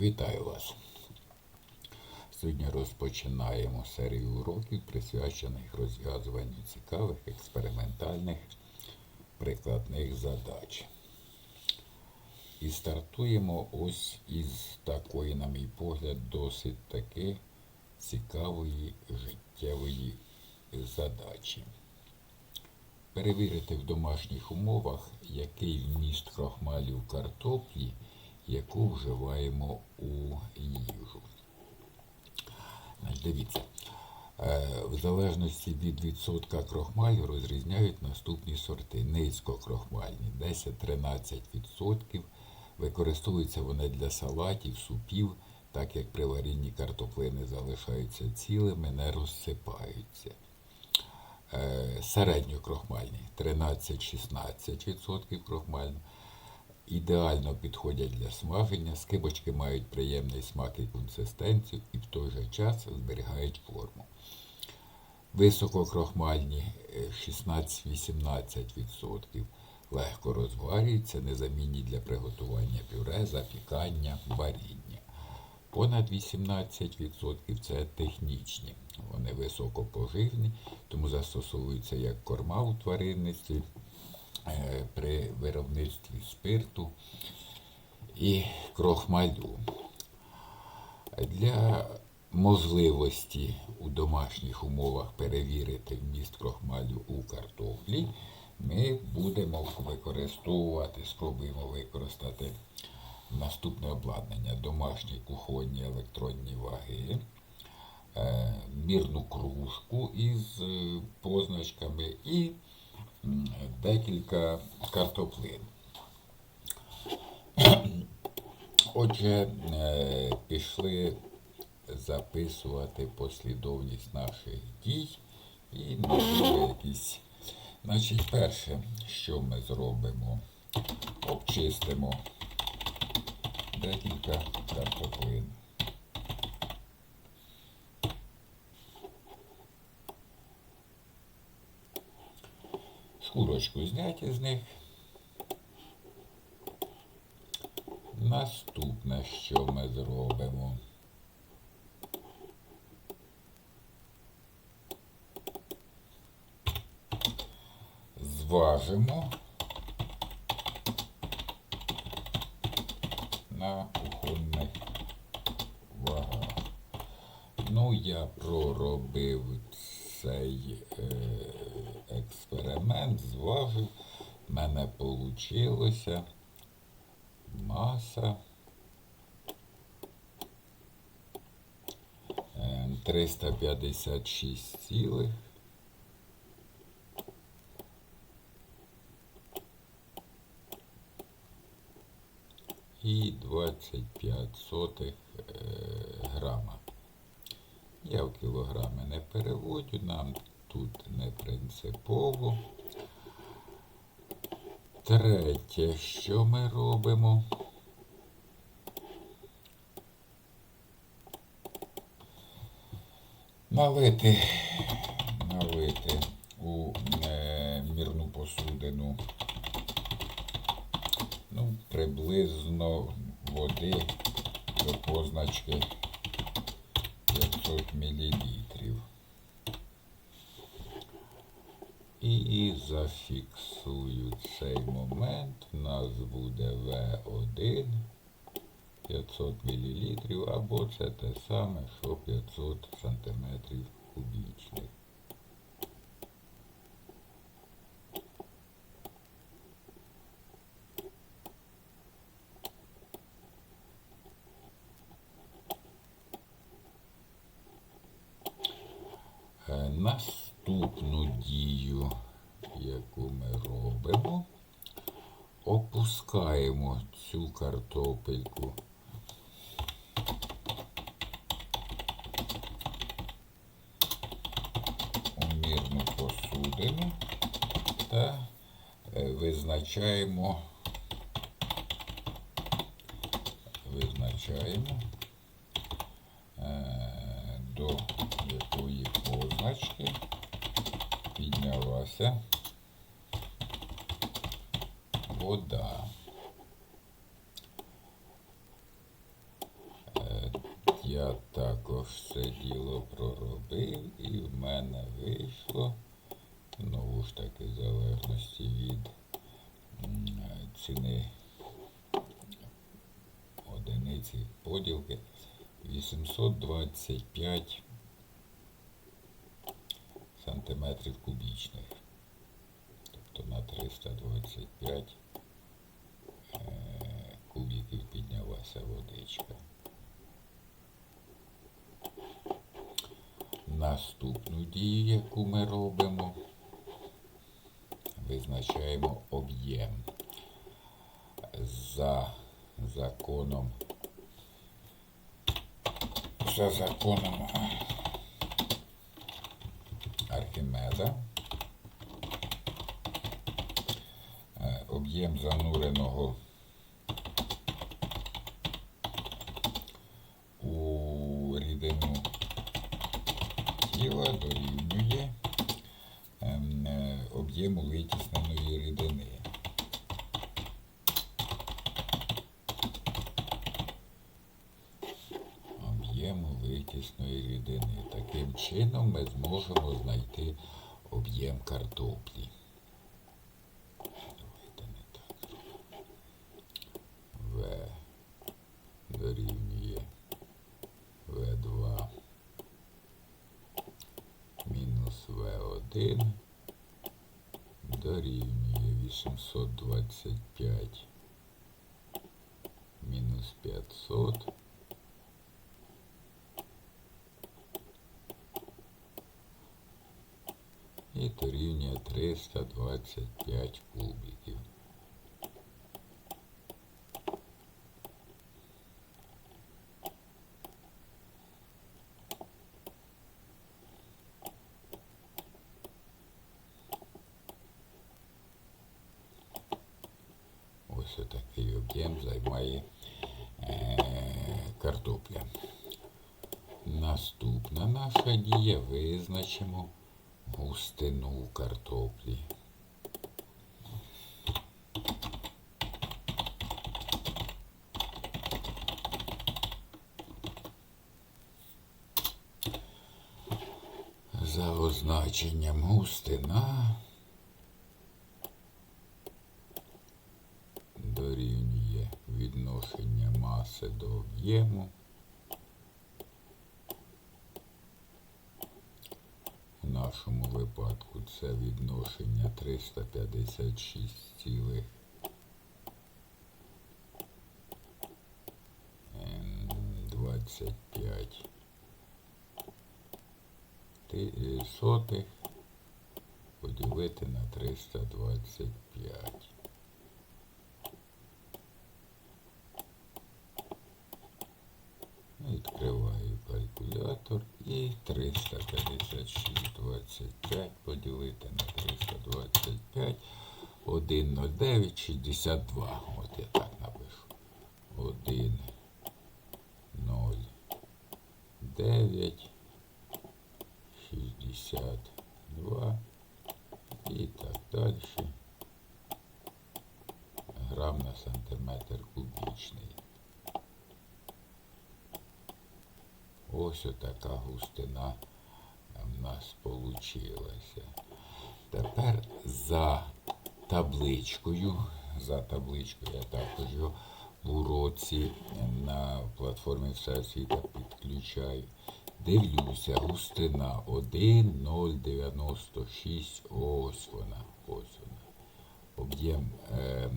Вітаю вас! Сьогодні розпочинаємо серію уроків, присвячених розв'язуванню цікавих експериментальних прикладних задач. І стартуємо ось із такої, на мій погляд, досить таки цікавої життєвої задачі. Перевірити в домашніх умовах, який вміст крохмалю в картоплі, яку вживаємо у їжу. Дивіться, е, в залежності від відсотка крохмалю розрізняють наступні сорти. Низькокрохмальні 10-13%. Використовуються вони для салатів, супів, так як при варінні картоплини залишаються цілими, не розсипаються. Е, Середньокрохмальні 13-16% крохмальну. Ідеально підходять для смаження, скибочки мають приємний смак і консистенцію і в той же час зберігають форму. Висококрохмальні е, 16-18% легко розварюються, незамінні для приготування пюре, запікання, варіння. Понад 18% це технічні. Вони високопоживні, тому застосовуються як корма у тваринництві, е, при виробництві спирту і крохмалю. Для можливості у домашніх умовах перевірити вміст крохмалю у картоплі, ми будемо використовувати, спробуємо використати наступне обладнання: домашні кухонні електронні ваги, е, мірну кружку із е, позначками і декілька картоплин. Отже, е, пішли записувати послідовність наших дій і якісь. Значить, перше, що ми зробимо, обчистимо декілька картоплин. Шкурочку зняти з них. Наступне, що ми зробимо. Зважимо на кухонних вагах. Ну, я проробив цей е, експеримент, зважив. В мене вийшло маса е, 356 цілих. І 25 сотих е, грама. Я в кілограми не переводю, нам тут не принципово. Третє, що ми робимо? Налити, налити у е, мірну посудину ну, приблизно води до позначки 500 мл. І зафіксую цей момент. У нас буде В1 500 мл, або це те саме, що 500 см кубічних. Е, Наступну дію, яку ми робимо, опускаємо цю картопельку. Та е, визначаємо, визначаємо е, до якої позначки піднялася вода. Я також це діло проробив і в мене вийшло. Знову ж таки, в залежності від ціни одиниці поділки 825 сантиметрів кубічних. Тобто на 325 е, кубіків піднялася водичка. Наступну дію, яку ми робимо, визначаємо об'єм за законом. За законом Архімеда. Е, Об'єм зануреного чином ми зможемо знайти об'єм картоплі. дорівнює 325 кубиків. Ось такий об'єм займає е, картопля. Наступна наша дія визначимо Густину картоплі. За означенням густина дорівнює відношення маси до об'єму. В нашому випадку це відношення 356, цілих. 25 ти- е, сотих поділити на 325. Калькулятор і 356,25 поділити на 325. 1,0962. От я так Ось отака густина в нас получилася. Тепер за табличкою, за табличкою я також в уроці на платформі Всесвіта підключаю. Дивлюся, густина 1,096. Ось вона. Ось вона. Об'єм е, е,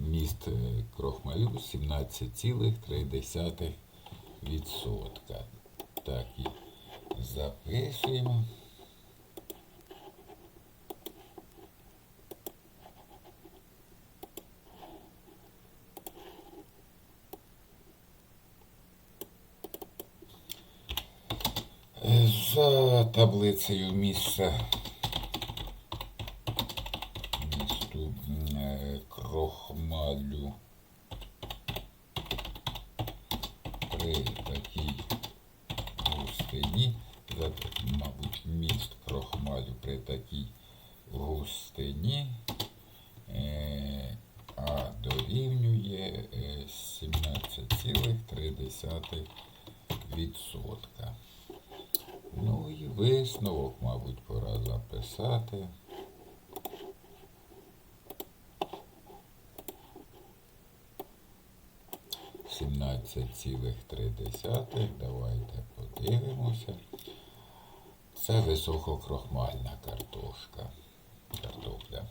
міст е, крохмалю 17,3 відсотка. Так і записуємо. Е, За таблицею місця місту е, крохмалю при такій густині, мабуть, міст крохмалю при такій густині, е, а дорівнює е, 17,3 відсотка. Ну і висновок, мабуть, пора записати. Сімнадцять цілих три десятих. Давайте подивимося. Це висококрохмальна картошка. Картопля.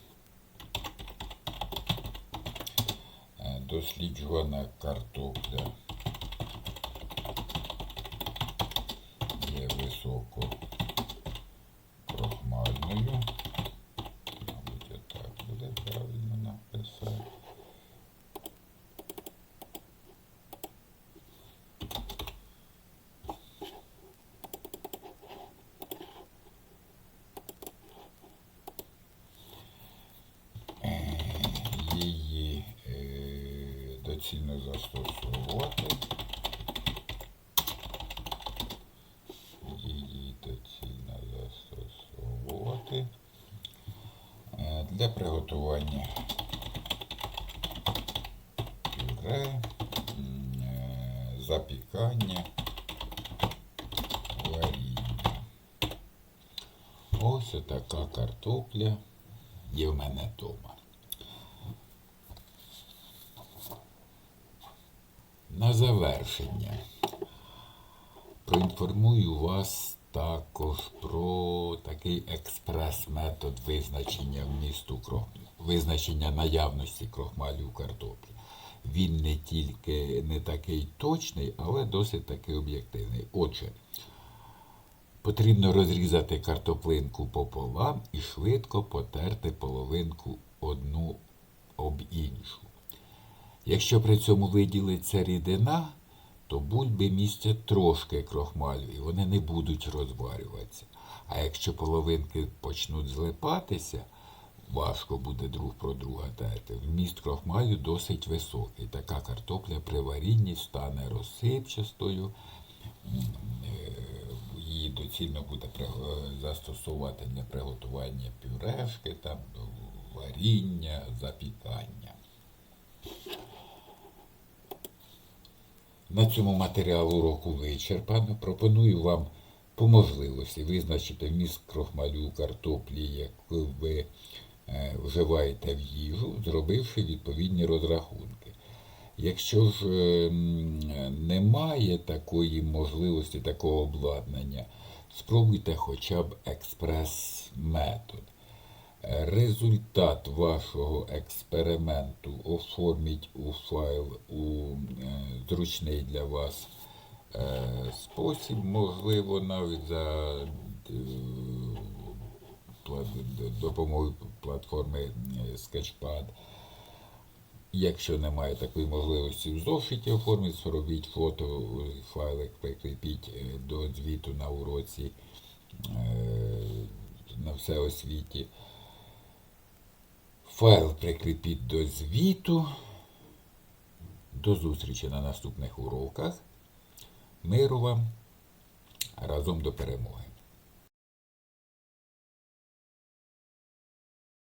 Е, Досліджувана картопля є висококрохмальною. Мабуть, отак буде правильно написати. її е, доцільно застосовувати. Її доцільно застосовувати е, для приготування пюре, е, запікання, варіння. Ось така картопля є в мене вдома. Завершення проінформую вас також про такий експрес-метод визначення вмісту крохмалю, визначення наявності крохмалю у картоплі. Він не тільки не такий точний, але досить таки об'єктивний. Отже, Потрібно розрізати картоплинку пополам і швидко потерти половинку одну об іншу. Якщо при цьому виділиться рідина, то бульби містять трошки крохмалю і вони не будуть розварюватися. А якщо половинки почнуть злипатися, важко буде друг про друга терти. Вміст крохмалю досить високий. Така картопля при варінні стане розсипчастою. Її доцільно буде е, застосувати для приготування пюрешки, там, варіння, запікання. На цьому матеріал уроку вичерпано. Пропоную вам по можливості визначити вміст крохмалю картоплі, яку ви е, вживаєте в їжу, зробивши відповідні розрахунки. Якщо ж е, немає такої можливості, такого обладнання, спробуйте хоча б експрес-метод. Результат вашого експерименту оформіть у файл у е, зручний для вас е, спосіб, можливо, навіть за е, допомогою платформи Sketchpad. Якщо немає такої можливості в зошиті оформіть, зробіть фото, файлик прикріпіть до звіту на уроці на все освіті. Файл прикріпіть до звіту. До зустрічі на наступних уроках. Миру вам разом до перемоги.